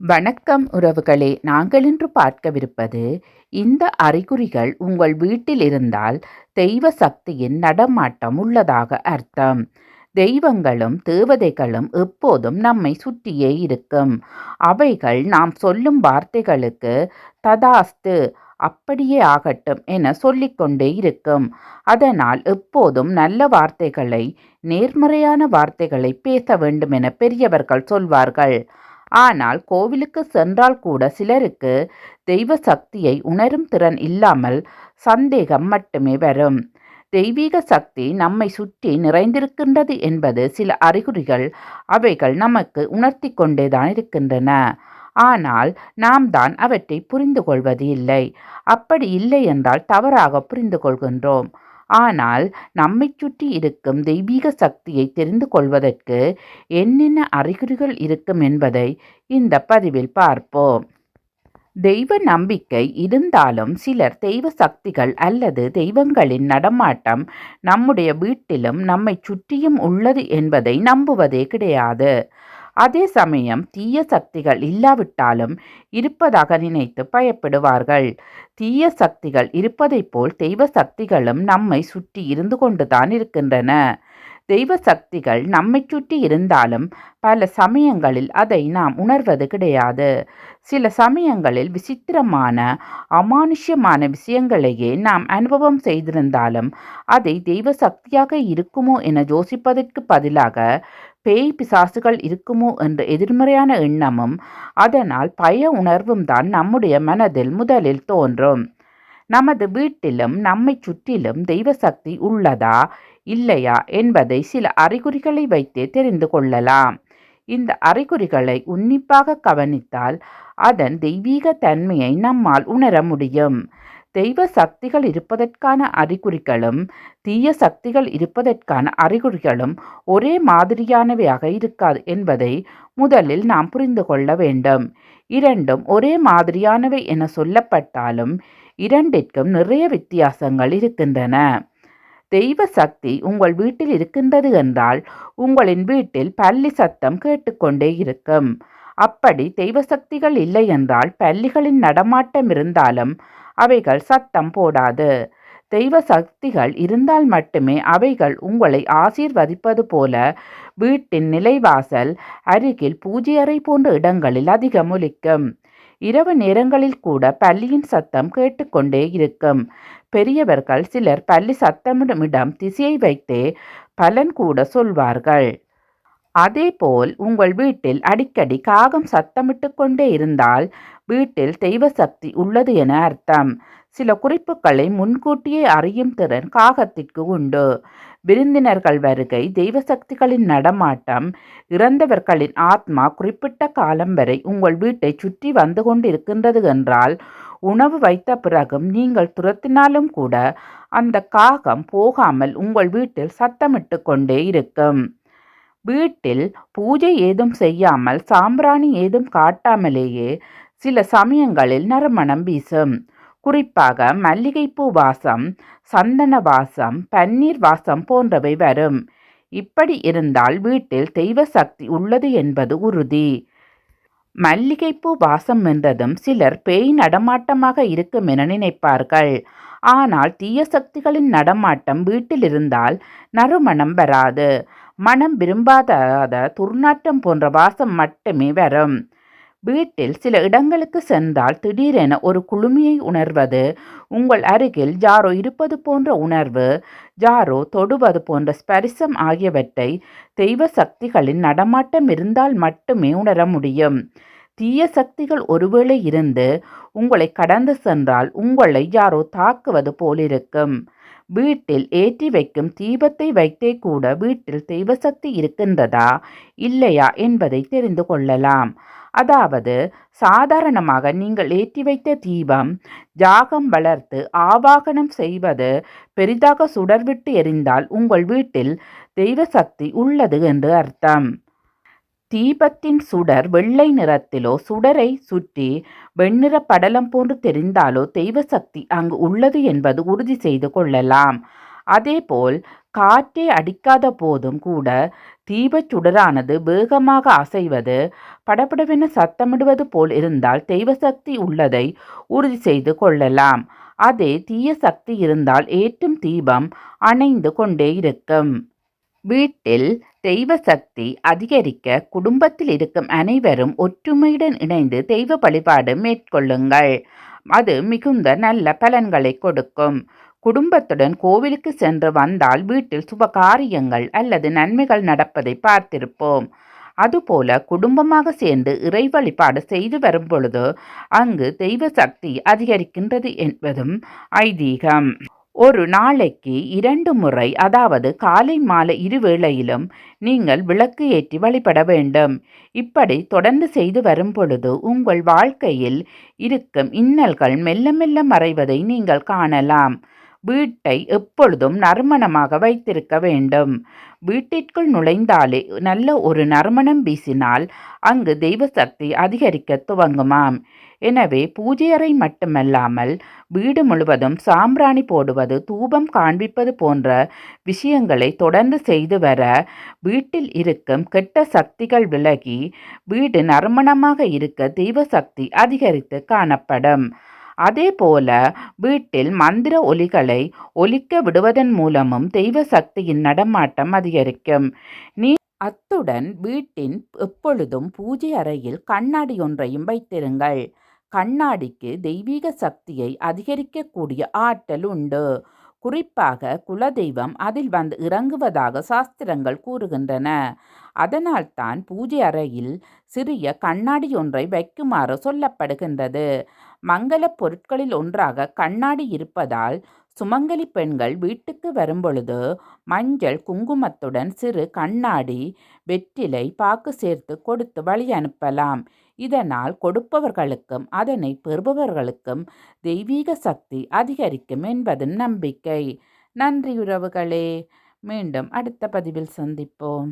வணக்கம் உறவுகளே. நாங்கள் இன்று பார்க்கவிருப்பது இந்த அறிகுறிகள் உங்கள் வீட்டில் இருந்தால் தெய்வ சக்தியின் நடமாட்டம் உள்ளதாக அர்த்தம். தெய்வங்களும் தேவதைகளும் எப்போதும் நம்மை சுற்றியே இருக்கும். அவைகள் நாம் சொல்லும் வார்த்தைகளுக்கு ததாஸ்து அப்படியே ஆகட்டும் என சொல்லிக்கொண்டே இருக்கும். அதனால் எப்போதும் நல்ல வார்த்தைகளை நேர்மறையான வார்த்தைகளை பேச வேண்டும் என பெரியவர்கள் சொல்வார்கள். ஆனால் கோவிலுக்கு சென்றால் கூட சிலருக்கு தெய்வ சக்தியை உணரும் திறன் இல்லாமல் சந்தேகம் மட்டுமே வரும். தெய்வீக சக்தி நம்மை சுற்றி நிறைந்திருக்கின்றது என்பது சில அறிகுறிகள் அவைகள் நமக்கு உணர்த்தி கொண்டேதான் இருக்கின்றன. ஆனால் நாம் தான் அவற்றை புரிந்து கொள்வது இல்லை. அப்படி இல்லை என்றால் தவறாக புரிந்து கொள்கின்றோம். ஆனால் நம்மை சுற்றி இருக்கும் தெய்வீக சக்தியை தெரிந்து கொள்வதற்கு என்னென்ன அறிகுறிகள் இருக்கும் என்பதை இந்த பதிவில் பார்ப்போம். தெய்வ நம்பிக்கை இருந்தாலும் சிலர் தெய்வ சக்திகள் அல்லது தெய்வங்களின் நடமாட்டம் நம்முடைய வீட்டிலும் நம்மை சுற்றியும் உள்ளது என்பதை நம்புவதே கிடையாது. அதே சமயம் தீய சக்திகள் இல்லாவிட்டாலும் இருப்பதாக நினைத்து பயப்படுவார்கள். தீய சக்திகள் இருப்பதைப் போல் தெய்வ சக்திகளும் நம்மை சுற்றி இருந்து கொண்டுதான் இருக்கின்றன. தெய்வ சக்திகள் நம்மை சுற்றி இருந்தாலும் பல சமயங்களில் அதை நாம் உணர்வது கிடையாது. சில சமயங்களில் விசித்திரமான அமானுஷ்யமான விஷயங்களையே நாம் அனுபவம் செய்திருந்தாலும் அதை தெய்வ சக்தியாக இருக்குமோ என யோசிப்பதற்கு பதிலாக பேய் பிசாசுகள் இருக்குமோ என்ற எதிர்மறையான எண்ணமும் அதனால் பய உணர்வும் தான் நம்முடைய மனதில் முதலில் தோன்றும். நமது வீட்டிலும் நம்மை சுற்றிலும் தெய்வ சக்தி உள்ளதா இல்லையா என்பதை சில அறிகுறிகளை வைத்தே தெரிந்து கொள்ளலாம். இந்த அறிகுறிகளை உன்னிப்பாக கவனித்தால் அதன் தெய்வீக தன்மையை நம்மால் உணர முடியும். தெய்வ சக்திகள் இருப்பதற்கான அறிகுறிகளும் தீய சக்திகள் இருப்பதற்கான அறிகுறிகளும் ஒரே மாதிரியானவையாக இருக்காது என்பதை முதலில் நாம் புரிந்து கொள்ள வேண்டும். இரண்டும் ஒரே மாதிரியானவை என சொல்லப்பட்டாலும் இரண்டிற்கும் நிறைய வித்தியாசங்கள் இருக்கின்றன. தெய்வ சக்தி உங்கள் வீட்டில் இருக்கின்றது என்றால் உங்களின் வீட்டில் பள்ளி சத்தம் கேட்டுக்கொண்டே இருக்கும். அப்படி தெய்வ சக்திகள் இல்லை என்றால் பள்ளிகளின் நடமாட்டம் இருந்தாலும் அவைகள் சத்தம் போடாது. தெய்வ சக்திகள் இருந்தால் மட்டுமே அவைகள் உங்களை ஆசீர்வதிப்பது போல வீட்டின் நிலைவாசல் அருகில் பூஜை அறை போன்ற இடங்களில் அதிகம் ஒலிக்கும் இரவு நேரங்களில் கூட பள்ளியின் சத்தம் கேட்டுக்கொண்டே இருக்கும். பெரியவர்கள் சிலர் பள்ளி சத்தமிடமிடம் திசையை வைத்தே பலன் கூட சொல்வார்கள். அதேபோல் உங்கள் வீட்டில் அடிக்கடி காகம் சத்தமிட்டு கொண்டே இருந்தால் வீட்டில் தெய்வ சக்தி உள்ளது என அர்த்தம். சில குறிப்புகளை முன்கூட்டியே அறியும் திறன் காகத்திற்கு உண்டு. விருந்தினர்கள் வருகை தெய்வ சக்திகளின் நடமாட்டம் இறந்தவர்களின் ஆத்மா குறிப்பிட்ட காலம் வரை உங்கள் வீட்டை சுற்றி வந்து கொண்டிருக்கின்றது என்றால் உணவு வைத்த பிறகும் நீங்கள் துரத்தினாலும் கூட அந்த காகம் போகாமல் உங்கள் வீட்டில் சத்தமிட்டு கொண்டே இருக்கும். வீட்டில் பூஜை ஏதும் செய்யாமல் சாம்பிராணி ஏதும் காட்டாமலேயே சில சமயங்களில் நறுமணம் வீசும். குறிப்பாக மல்லிகைப்பூ வாசம் சந்தன வாசம் பன்னீர் வாசம் போன்றவை வரும். இப்படி இருந்தால் வீட்டில் தெய்வ சக்தி உள்ளது என்பது உறுதி. மல்லிகைப்பூ வாசம் என்றதும் சிலர் பேய் நடமாட்டமாக இருக்கும் என நினைப்பார்கள். ஆனால் தீய சக்திகளின் நடமாட்டம் வீட்டில் இருந்தால் நறுமணம் வராது. மனம் விரும்பாத துர்நாற்றம் போன்ற வாசம் மட்டுமே வரும். வீட்டில் சில இடங்களுக்கு சென்றால் திடீரென ஒரு குளுமையை உணர்வது உங்கள் அருகில் ஜாரோ இருப்பது போன்ற உணர்வு ஜாரோ தொடுவது போன்ற ஸ்பரிசம் ஆகியவற்றை தெய்வ சக்திகளின் நடமாட்டம் இருந்தால் மட்டுமே உணர முடியும். தீய சக்திகள் ஒருவேளை இருந்து உங்களை கடந்து சென்றால் உங்களை யாரோ தாக்குவது போலிருக்கும். வீட்டில் ஏற்றி வைக்கும் தீபத்தை வைத்தே கூட வீட்டில் தெய்வசக்தி இருக்கின்றதா இல்லையா என்பதை தெரிந்து கொள்ளலாம். அதாவது சாதாரணமாக நீங்கள் ஏற்றி வைத்த தீபம் ஜாகம் வளர்த்து ஆவாகனம் செய்வது பெரிதாக சுடர்விட்டு எரிந்தால் உங்கள் வீட்டில் தெய்வ சக்தி உள்ளது என்று அர்த்தம். தீபத்தின் சுடர் வெள்ளை நிறத்திலோ சுடரை சுற்றி வெண்ணிற படலம் போன்று தெரிந்தாலோ தெய்வ சக்தி அங்கு உள்ளது என்பது உறுதி செய்து கொள்ளலாம். அதேபோல் காற்றே அடிக்காத போதும் கூட தீபச் சுடரானது வேகமாக அசைவது படபடவென சத்தமிடுவது போல் இருந்தால் தெய்வ சக்தி உள்ளதை உறுதி செய்து கொள்ளலாம். அதே தீய சக்தி இருந்தால் ஏற்றும் தீபம் அணைந்து கொண்டே இருக்கும். வீட்டில் தெய்வ சக்தி அதிகரிக்க குடும்பத்தில் இருக்கும் அனைவரும் ஒற்றுமையுடன் இணைந்து தெய்வ வழிபாடு மேற்கொள்ளுங்கள். அது மிகுந்த நல்ல பலன்களை கொடுக்கும். குடும்பத்துடன் கோவிலுக்கு சென்று வந்தால் வீட்டில் சுப காரியங்கள் அல்லது நன்மைகள் நடப்பதை பார்த்திருப்போம். அதுபோல குடும்பமாக சேர்ந்து இறை வழிபாடு செய்து வரும் பொழுது அங்கு தெய்வ சக்தி அதிகரிக்கின்றது என்பதும் ஐதீகம். ஒரு நாளைக்கு இரண்டு முறை அதாவது காலை மாலை இருவேளையிலும் நீங்கள் விளக்கு ஏற்றி வழிபட வேண்டும். இப்படி தொடர்ந்து செய்து வரும் பொழுது உங்கள் வாழ்க்கையில் இருக்கும் இன்னல்கள் மெல்ல மெல்ல மறைவதை நீங்கள் காணலாம். வீட்டை எப்பொழுதும் நறுமணமாக வைத்திருக்க வேண்டும். வீட்டிற்குள் நுழைந்தாலே நல்ல ஒரு நறுமணம் வீசினால் அங்கு தெய்வ சக்தி அதிகரிக்க துவங்குமாம். எனவே பூஜை அறை மட்டுமல்லாமல் வீடு முழுவதும் சாம்பிராணி போடுவது தூபம் காண்பிப்பது போன்ற விஷயங்களை தொடர்ந்து செய்து வர வீட்டில் இருக்கும் கெட்ட சக்திகள் விலகி வீடு நறுமணமாக இருக்க தெய்வ சக்தி அதிகரித்து காணப்படும். அதே போல வீட்டில் மந்திர ஒலிகளை ஒலிக்க விடுவதன் மூலமும் தெய்வ சக்தியின் நடமாட்டம் அதிகரிக்கும். நீ அத்துடன் வீட்டின் எப்பொழுதும் பூஜை அறையில் கண்ணாடி ஒன்றையும் வைத்திருங்கள். கண்ணாடிக்கு தெய்வீக சக்தியை அதிகரிக்கக்கூடிய ஆற்றல் உண்டு. குறிப்பாக குலதெய்வம் அதில் வந்து இறங்குவதாக சாஸ்திரங்கள் கூறுகின்றன. அதனால்தான் பூஜை அறையில் சிறிய கண்ணாடி ஒன்றை வைக்குமாறு சொல்லப்படுகின்றது. மங்கள பொருட்களில் ஒன்றாக கண்ணாடி இருப்பதால் சுமங்கலி பெண்கள் வீட்டுக்கு வரும்பொழுது மஞ்சள் குங்குமத்துடன் சிறு கண்ணாடி வெற்றிலை பாக்கு சேர்த்து கொடுத்து வழி அனுப்பலாம். இதனால் கொடுப்பவர்களுக்கும் அதனை பெறுபவர்களுக்கும் தெய்வீக சக்தி அதிகரிக்கும் என்பது நம்பிக்கை. நன்றி உறவுகளே. மீண்டும் அடுத்த பதிவில் சந்திப்போம்.